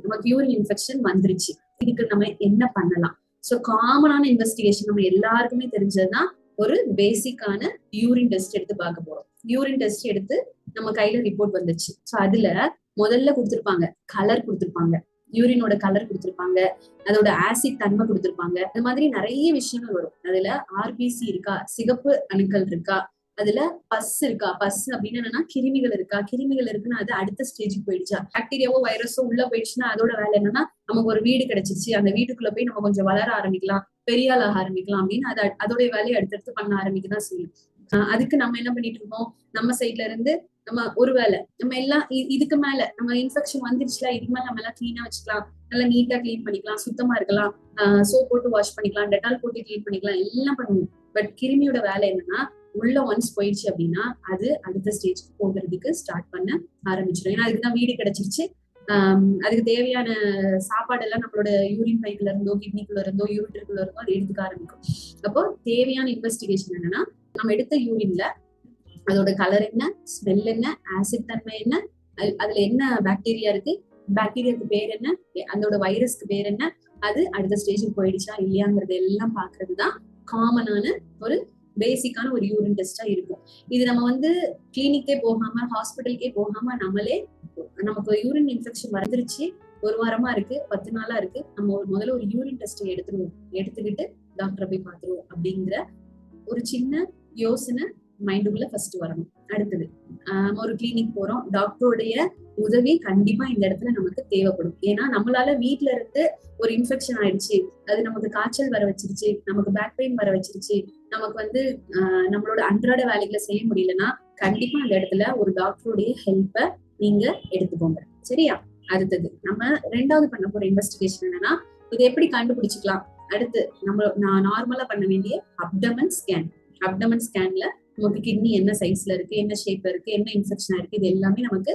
நமக்கு urine infection வந்துருச்சு. இதுக்கு நம்ம என்ன பண்ணலாம்? சோ காமனான இன்வெஸ்டிகேஷன் நம்ம எல்லாருக்குமே தெரிஞ்சதுதான் ஒரு பேசிக்கான யூரின் டெஸ்ட் எடுத்து பார்க்க போறோம். யூரின் டெஸ்ட் எடுத்து நம்ம கையில ரிப்போர்ட் வந்துச்சு. சோ அதுல முதல்ல கொடுத்துருப்பாங்க கலர் கொடுத்துருப்பாங்க. யூரினோட கலர் கொடுத்துருப்பாங்க அதோட ஆசிட் தன்மை கொடுத்துருப்பாங்க. அது மாதிரி நிறைய விஷயங்கள் வரும். அதுல ஆர்பிசி இருக்கா? சிகப்பு அணுக்கள் இருக்கா? அதுல பஸ் இருக்கா? பஸ் அப்படின்னு என்னன்னா கிருமிகள் இருக்கா? கிருமிகள் இருக்குன்னா அது அடுத்த ஸ்டேஜுக்கு போயிடுச்சா? பாக்டீரியாவோ வைரஸோ உள்ள போயிடுச்சுன்னா அதோட வேலை என்னன்னா நமக்கு ஒரு வீடு கிடைச்சிச்சு அந்த வீட்டுக்குள்ள போய் நம்ம கொஞ்சம் வளர ஆரம்பிக்கலாம். பெரிய ஆளாக ஆரம்பிக்கலாம் அப்படின்னு அது அதோடைய வேலையை அடுத்தடுத்து பண்ண ஆரம்பிக்கதான் செய்யும். ஆஹ் அதுக்கு நம்ம என்ன பண்ணிட்டு இருக்கோம்? நம்ம சைட்ல இருந்து நம்ம ஒருவேளை நம்ம எல்லாம் இதுக்கு மேல நம்ம இன்ஃபெக்ஷன் வந்துருச்சுல இதுக்கு மேல நம்ம எல்லாம் கிளீனா வச்சுக்கலாம். நல்லா நீட்டா கிளீன் பண்ணிக்கலாம். சுத்தமா இருக்கலாம். சோப் போட்டு வாஷ் பண்ணிக்கலாம். டெட்டால் போட்டு கிளீன் பண்ணிக்கலாம். எல்லாம் பண்ணுவோம். பட் கிருமியோட வேலை என்னன்னா உள்ள ஒன்ஸ் போயிடுச்சு அப்படின்னா அது அடுத்த ஸ்டேஜ்க்கு போகிறதுக்கு ஸ்டார்ட் பண்ண ஆரம்பிச்சிடும். ஏன்னா அதுக்கு தான் வீடு கிடைச்சிருச்சு. அதுக்கு தேவையான சாப்பாடெல்லாம் நம்மளோட யூரின் பைக்குள்ள இருந்தோ கிட்னிக்குள்ள இருந்தோ யூரிட்டருக்குள்ள இருந்தோ அது எடுத்துக்க ஆரம்பிக்கும். அப்போ தேவையான இன்வெஸ்டிகேஷன் என்னன்னா நம்ம எடுத்த யூரின்ல அதோட கலர் என்ன ஸ்மெல் என்ன ஆசிட் தன்மை என்ன அது- அதுல என்ன பாக்டீரியா இருக்கு பாக்டீரியாவுக்கு பேர் என்ன அதோட வைரஸ்க்கு பேர் என்ன அது அடுத்த ஸ்டேஜுக்கு போயிடுச்சா இல்லையாங்கிறது எல்லாம் பாக்குறது தான் காமனான ஒரு பேசிக்கான ஒரு யூரின் டெஸ்டா இருக்கும். இது நம்ம வந்து கிளினிக்கே போகாம ஹாஸ்பிட்டலுக்கே போகாம நம்மளே நமக்கு யூரின் இன்ஃபெக்ஷன் வந்துருச்சு. ஒரு வாரமா இருக்கு பத்து நாளா இருக்கு. நம்ம ஒரு முதல்ல ஒரு யூரின் டெஸ்ட் எடுத்துருவோம். எடுத்துக்கிட்டு டாக்டரை போய் பார்த்துருவோம் அப்படிங்கிற ஒரு சின்ன யோசனை மைண்டுக்குள்ள ஃபர்ஸ்ட் வரணும். அடுத்தது ஆஹ் ஒரு கிளினிக் போறோம். டாக்டருடைய உதவி கண்டிப்பா இந்த இடத்துல நமக்கு தேவைப்படும். ஏன்னா நம்மளால வீட்டுல இருந்து ஒரு இன்ஃபெக்ஷன் ஆயிடுச்சு அது நமக்கு காய்ச்சல் வர வச்சிருச்சு நமக்கு பேக் பெயின் வர வச்சிருச்சு நமக்கு வந்து நம்மளோட அன்றாட வேலைகளை செய்ய முடியலன்னா கண்டிப்பா அந்த இடத்துல ஒரு டாக்டருடைய ஹெல்ப்பை நீங்க எடுத்துக்கோங்க. சரியா? அடுத்தது நம்ம ரெண்டாவது பண்ண போற இன்வெஸ்டிகேஷன் என்னன்னா இதை எப்படி கண்டுபிடிச்சிக்கலாம்? அடுத்து நம்ம நான் நார்மலா பண்ண வேண்டிய அப்டமன் ஸ்கேன் அப்டமன் ஸ்கேன்ல நமக்கு கிட்னி என்ன சைஸ்ல இருக்கு என்ன ஷேப்ல இருக்கு என்ன இன்ஃபெக்ஷனா இருக்கு இது எல்லாமே நமக்கு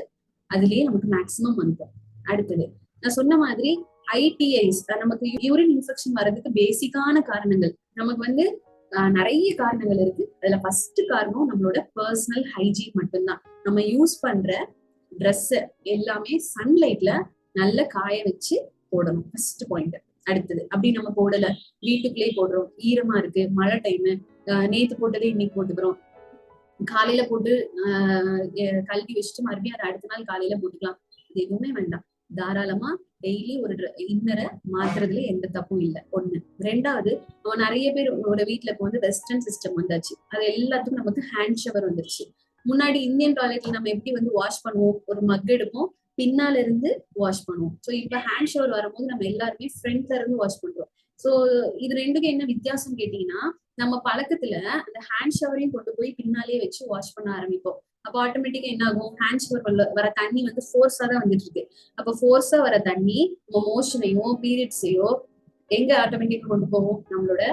அதுலயே நமக்கு மேக்சிமம் வந்துடும் அடுத்தது நான் சொன்ன மாதிரி ஐடிஐஸ் நமக்கு யூரின் இன்ஃபெக்ஷன் வர்றதுக்கு பேசிக்கான காரணங்கள். நமக்கு வந்து ஆஹ், நிறைய காரணங்கள் இருக்கு. அதுல ஃபர்ஸ்ட் காரணம் நம்மளோட பர்சனல் ஹைஜீன் மட்டும்தான். நம்ம யூஸ் பண்ற ட்ரெஸ் எல்லாமே சன்லைட்ல நல்ல காய வச்சு போடணும். ஃபர்ஸ்ட் பாயிண்ட் அடுத்தது அப்படி நம்ம போடல. வீட்டுக்குள்ளேயே போடுறோம். ஈரமா இருக்கு. மழை டைம் நேத்து போட்டதே இன்னைக்கு போட்டுக்கிறோம். காலையில போட்டு கழுவி வச்சுட்டு மறுபடியும் அதை அடுத்த நாள் காலையில போட்டுக்கலாம். இது எதுவுமே வேண்டாம். தாராளமா டெய்லி ஒரு இன்னரை மாத்துறதுல எந்த தப்பும் இல்லை. ஒண்ணு. ரெண்டாவது நம்ம நிறைய பேர் உங்களோட வீட்ல இப்போ வந்து வெஸ்டர்ன் சிஸ்டம் வந்தாச்சு. அது எல்லாத்துக்கும் நமக்கு ஹேண்ட் ஷவர் வந்துருச்சு. முன்னாடி இந்தியன் டாய்லெட்ல நம்ம எப்படி வந்து வாஷ் பண்ணுவோம்? ஒரு மக் எடுப்போம். பின்னால இருந்து வாஷ் பண்ணுவோம். ஸோ இப்ப ஹேண்ட் ஷவர் வரும்போது நம்ம எல்லாருமே ஃப்ரண்ட்ல இருந்து வாஷ் பண்றோம். ஸோ இது ரெண்டுக்கும் என்ன வித்தியாசம் கேட்டீங்கன்னா நம்ம பழக்கத்துல அந்த ஹேண்ட் ஷவரையும் கொண்டு போய் பின்னாலே வச்சு வாஷ் பண்ண ஆரம்பிப்போம். அப்போ ஆட்டோமேட்டிக்கா என்ன ஆகும்? ஹேண்ட் ஷவர் வர தண்ணி வந்து ஃபோர்ஸா தான் வந்துட்டு இருக்கு அப்ப ஃபோர்ஸா வர தண்ணி நம்ம மோஷனையோ பீரியட்ஸையோ எங்க ஆட்டோமேட்டிக்கா கொண்டு போகும் நம்மளோட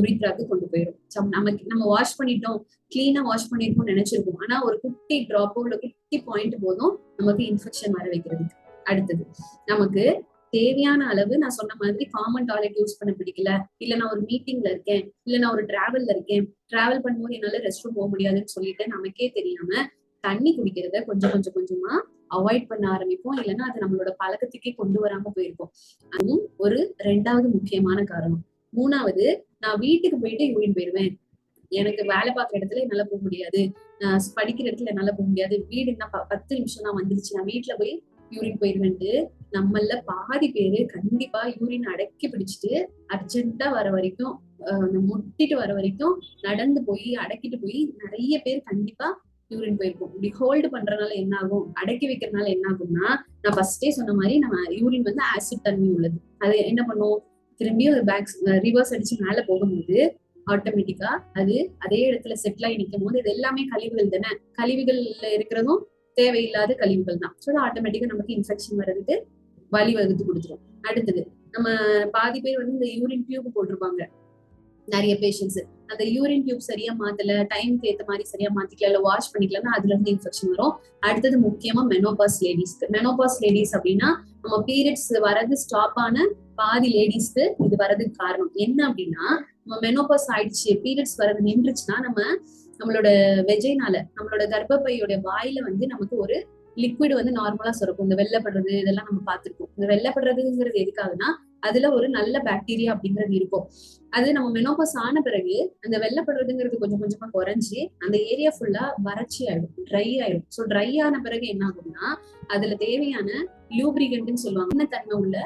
உரித்ராக்கு கொண்டு போயிடும் நமக்கு நம்ம வாஷ் பண்ணிட்டோம். கிளீனா வாஷ் பண்ணிருக்கோம்னு நினைச்சிருக்கோம். ஆனா ஒரு குட்டி டிராப்போ இல்ல குட்டி பாயிண்ட் போதும் நமக்கு இன்ஃபெக்ஷன் வர வைக்கிறதுக்கு. அடுத்தது நமக்கு தேவையான அளவு நான் சொன்ன மாதிரி காமன் டாய்லெட் யூஸ் பண்ண பிடிக்கல. இல்ல நான் ஒரு மீட்டிங்ல இருக்கேன். இல்ல நான் ஒரு டிராவல்ல இருக்கேன். டிராவல் பண்ணும்போது என்னால ரெஸ்ட் ரூம் போக முடியாதுன்னு சொல்லிட்டு நமக்கே தெரியாம தண்ணி குடிக்கிறத கொஞ்சம் கொஞ்சம் கொஞ்சமா அவாய்ட் பண்ண ஆரம்பிப்போம். இல்லைன்னா அது நம்மளோட பழக்கத்துக்கே கொண்டு வராம போயிருக்கோம். அதுவும் ஒரு ரெண்டாவது முக்கியமான காரணம். மூணாவது நான் வீட்டுக்கு போயிட்டு யூரின் போயிருவேன் எனக்கு வேலை பார்க்குற இடத்துல என்னால போக முடியாது. நான் படிக்கிற இடத்துல என்னால போக முடியாது. வீடு என்ன ப- பத்து நிமிஷம் தான் வந்துருச்சு. நான் வீட்டுல போய் யூரின் போயிருவேன்ட்டு நம்மள பாதி பேரு கண்டிப்பா யூரின் அடக்கி பிடிச்சிட்டு அர்ஜென்ட்டா வர வரைக்கும் அந்த முட்டிட்டு வர வரைக்கும் நடந்து போய் அடக்கிட்டு போய் நிறைய பேர் கண்டிப்பா யூரின் போயிருக்கும். இப்படி ஹோல்டு பண்றதுனால என்ன ஆகும்? அடக்கி வைக்கிறதுனால என்ன ஆகும்னா நான் ஃபர்ஸ்டே சொன்ன மாதிரி நம்ம யூரின் வந்து ஆசிட் தன்மை உள்ளது. அது என்ன பண்ணும்? திரும்பியும் ஒரு பேக் ரிவர்ஸ் அடிச்சு மேல போகும்போது ஆட்டோமேட்டிக்கா அது அதே இடத்துல செட்டில் ஆகி நிற்கும் போது இது எல்லாமே கழிவுகள் தானே? கழிவுகள்ல இருக்கிறதும் தேவையில்லாத கழிவுகள் தான். ஸோ ஆட்டோமேட்டிக்கா நமக்கு இன்ஃபெக்ஷன் வர்றதுக்கு வழி வகுத்து கொடுத்துரும். அடுத்தது நம்ம பாதி பேர் வந்து இந்த யூரின் டியூப் போட்டிருப்பாங்க. நிறைய பேஷண்ட்ஸ் அந்த யூரின் டியூப் சரியா மாத்தல டைம்க்கு ஏத்த மாதிரி சரியா மாத்திக்கல இல்ல வாஷ் பண்ணிக்கலன்னா அதுல இருந்து இன்ஃபெக்ஷன் வரும். அடுத்தது முக்கியமா மெனோபாஸ் லேடிஸ்க்கு மெனோபாஸ் லேடிஸ் அப்படின்னா நம்ம பீரியட்ஸ் வரது ஸ்டாப் ஆன பாதி லேடிஸ்க்கு இது வரதுக்கு காரணம். என்ன அப்படின்னா நம்ம மெனோபாஸ் ஆயிடுச்சு பீரியட்ஸ் வரது நின்றுச்சுன்னா நம்ம நம்மளோட வெஜைனால நம்மளோட கர்ப்பப்பையோட வாயில வந்து நமக்கு ஒரு லிக்விட் வந்து நார்மலா சுரக்கும். இந்த வெள்ளப்படுறது இதெல்லாம் நம்ம பார்த்துருக்கோம் இந்த வெள்ளப்படுறதுங்கிறது எதுக்காகனா அதுல ஒரு நல்ல பாக்டீரியா அப்படிங்கிறது இருக்கும். அது நம்ம மெனோபாஸ் ஆன பிறகு அந்த வெள்ளப்படுறதுங்கிறது கொஞ்சம் கொஞ்சமா குறைஞ்சி அந்த ஏரியா ஃபுல்லா வறட்சி ஆயிடும். ட்ரை ஆயிடும். ஸோ ட்ரை ஆன பிறகு என்ன ஆகும்னா அதுல தேவையான லூப்ரிகன்ட்னு சொல்லுவாங்க. என்ன தன்மை உள்ள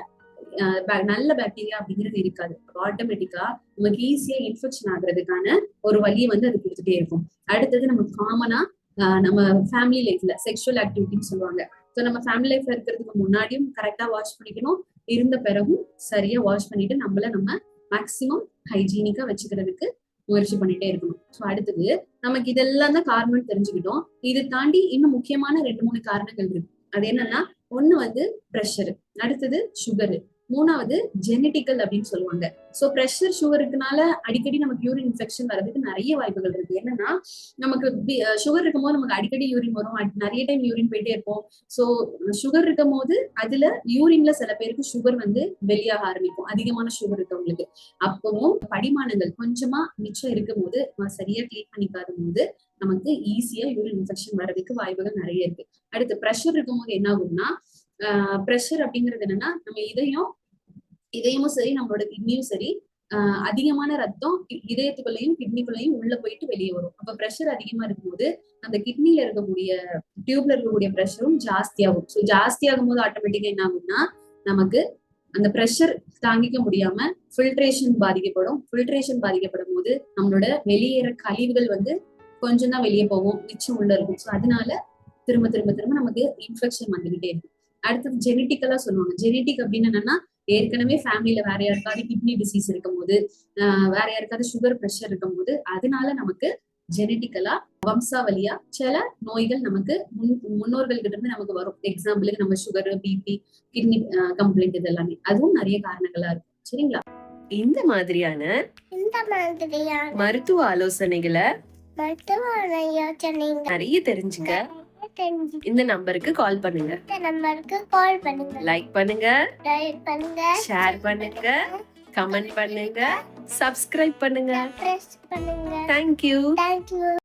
நல்ல பாக்டீரியா அப்படிங்கிறது இருக்காது. ஆட்டோமேட்டிக்கா நமக்கு ஈஸியா இன்ஃபெக்ஷன் ஆகுறதுக்கான ஒரு வழியை வந்து அது கொடுத்துட்டே இருக்கும். அடுத்தது நம்ம காமனா நம்ம ஃபேமிலி லைஃப்ல செக்ஷுவல் ஆக்டிவிட்டின்னு சொல்லுவாங்க. ஸோ நம்ம ஃபேமிலி லைஃப்ல இருக்கிறதுக்கு முன்னாடியும் கரெக்டா வாஷ் பண்ணிக்கணும். இருந்த பிறகும் சரியா வாஷ் பண்ணிட்டு நம்மள நம்ம மேக்சிமம் ஹைஜீனிக்கா வச்சுக்கிறதுக்கு முயற்சி பண்ணிட்டே இருக்கணும். ஸோ அடுத்தது நமக்கு இதெல்லாம் தான் காரணம் தெரிஞ்சுக்கிட்டோம். இது தாண்டி இன்னும் முக்கியமான ரெண்டு மூணு காரணங்கள் இருக்கு. அது என்னன்னா ஒண்ணு வந்து ப்ரெஷரு அடுத்தது சுகரு மூணாவது ஜெனட்டிக்கல் அப்படின்னு சொல்லுவாங்க. சோ ப்ரெஷர் சுகருக்குனால அடிக்கடி நமக்கு யூரின் இன்ஃபெக்ஷன் வர்றதுக்கு நிறைய வாய்ப்புகள் இருக்கு. என்னன்னா நமக்கு சுகர் இருக்கும்போது நமக்கு அடிக்கடி யூரின் வரும். நிறைய டைம் யூரின் போயிட்டே இருப்போம். சோ சுகர் இருக்கும் போது அதுல யூரின்ல சில பேருக்கு சுகர் வந்து வெளியாக ஆரம்பிக்கும். அதிகமான சுகர் இருக்கவங்களுக்கு. அப்பவும் படிமானங்கள் கொஞ்சமா மிச்சம் இருக்கும் போது நம்ம சரியா கிளீன் பண்ணிக்காத போது நமக்கு ஈஸியா யூரின் இன்ஃபெக்ஷன் வர்றதுக்கு வாய்ப்புகள் நிறைய இருக்கு. அடுத்து ப்ரெஷர் இருக்கும் போது என்ன ஆகும்னா ப்ரெஷர் அப்படிங்கிறது என்னன்னா நம்ம இதையும் இதயமும் சரி நம்மளோட கிட்னியும் சரி ஆஹ் அதிகமான ரத்தம் இதயத்துக்குள்ளேயும் கிட்னிக்குள்ளேயும் உள்ள போயிட்டு வெளியே வரும். அப்ப ப்ரெஷர் அதிகமா இருக்கும்போது அந்த கிட்னில இருக்கக்கூடிய டியூப்ல இருக்கக்கூடிய ப்ரெஷரும் ஜாஸ்தியாகும். ஸோ ஜாஸ்தியாகும் போது ஆட்டோமேட்டிக்கா என்ன ஆகும்னா நமக்கு அந்த ப்ரெஷர் தாங்கிக்க முடியாம ஃபில்ட்ரேஷன் பாதிக்கப்படும். ஃபில்ட்ரேஷன் பாதிக்கப்படும் போது நம்மளோட வெளியேற கழிவுகள் வந்து கொஞ்சம் தான் வெளியே போகும் மிச்சம் உள்ள இருக்கும். ஸோ அதனால திரும்ப திரும்ப திரும்ப நமக்கு இன்ஃபெக்ஷன் வந்துகிட்டே இருக்கும். அடுத்தது ஜெனட்டிக்கலா சொல்லுவாங்க. ஜெனட்டிக் அப்படின்னு என்னன்னா ஏற்கனவே ஃபேமிலியில வேற யாருக்காவது கிட்னி டிசீஸ் இருக்கும் போது ஆஹ் வேற யாருக்காவது சுகர் ப்ரெஷர் இருக்கும் போது அதனால நமக்கு ஜெனட்டிக்கலா வம்சாவளியா சில நோய்கள் நமக்கு முன் முன்னோர்கள் கிட்ட இருந்து நமக்கு வரும். எக்ஸாம்பிளுக்கு நம்ம சுகர் பிபி கிட்னி கம்ப்ளைண்ட் இது எல்லாமே. அதுவும் நிறைய காரணங்களா இருக்கும். சரிங்களா? இந்த மாதிரியான இந்த மாதிரியான மருத்துவ ஆலோசனைகளை மருத்துவ யோசனைங்க நிறைய தெரிஞ்சுக்க தெரிஞ்சு இந்த நம்பருக்கு கால் பண்ணுங்க. இந்த நம்பருக்கு கால் பண்ணுங்க. லைக் பண்ணுங்க. டைப் பண்ணுங்க. ஷேர் பண்ணுங்க. கமெண்ட் பண்ணுங்க. சப்ஸ்கிரைப் பண்ணுங்க. பிரஸ் பண்ணுங்க. Thank you thank you